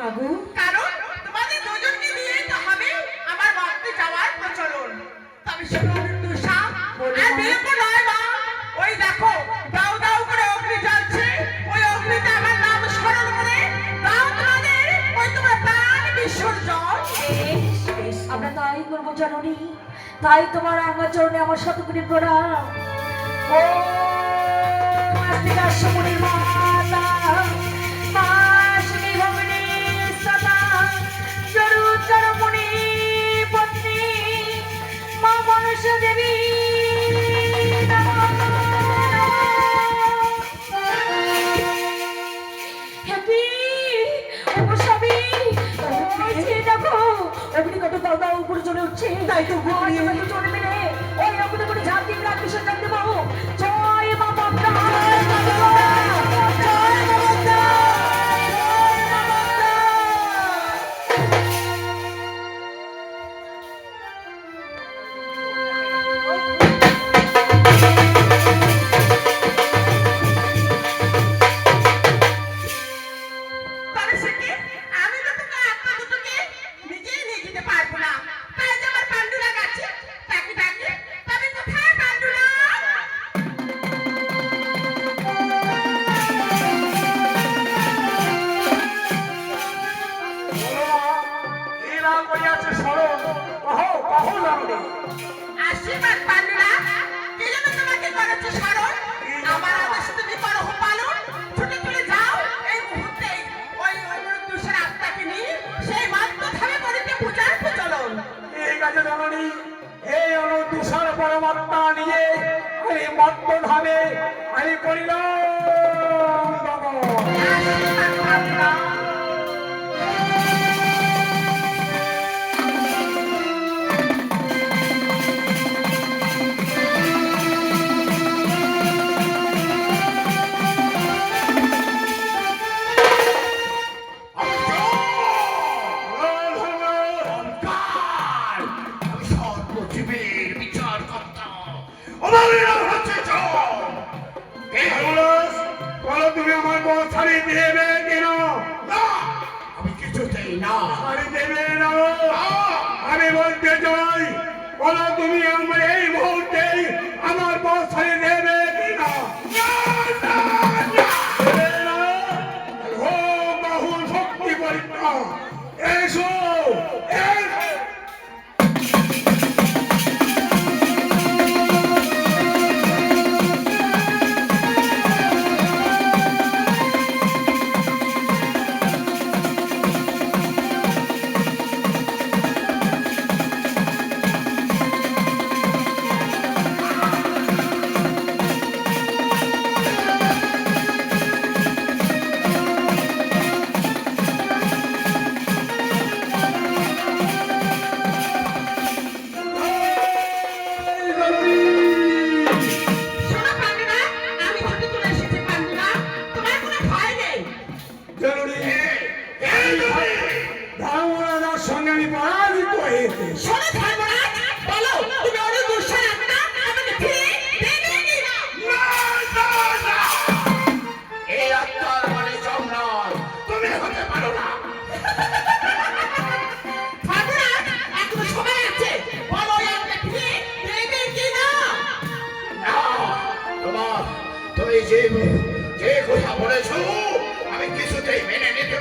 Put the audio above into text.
মাগো কারণ তোমাদের দুজনকে তো হবে আমার বাড়িতে যাওয়ার প্রচলন। তবে শোনো দুষা আর বিলম্ব নয় মা। ওই দেখো দাও দাও করে অগ্নি জ্বলছে। ওই অগ্নিতে আমার নাম স্মরণ করে দাও তোমাদের ওই তোমার প্রাণ বিসর্জন। বেশ, বেশ, আমরা তাই করব তাই তোমার আমার চরণে আমার শতকোটি প্রণাম। ও সমুনির মাতা চলে মেরে ওই অগ্নি করে ঝাঁপ দিয়ে রাখতে সজ্জন দেবো এরা করিয়াছে স্মরণ কহ কহ জানলে আশীর্বাদ পান্ডুরা কে যেন তোমাকে করেছে স্মরণ? আমার আদেশ তুমি করো পালন ছুটে চলে যাও এই মুহূর্তে ওই দুষের আত্মাকে নিয়ে সেই মাত্র ধামে করিতে পূজার প্রচলন। ঠিক আছে জননী এই অনুদূষণ পরমাত্মা নিয়ে আমি মত্ত ধামে আমি করিলাম আশীর্বাদ পান্ডুরা আমার বউ ছাড়ি কিছুতেই না। ছাড়ি দেবে না। আমি বলতে চাই, বলো তুমি আমার এই মুহূর্তেই আমার বউ ছাড়ি দেবে সঙ্গে আমি পরাজিত হয়েছে শোনো ধর্মরাজ বলো তুমি যে যে কথা বলেছ আমি কিছুতেই মেনে নিতে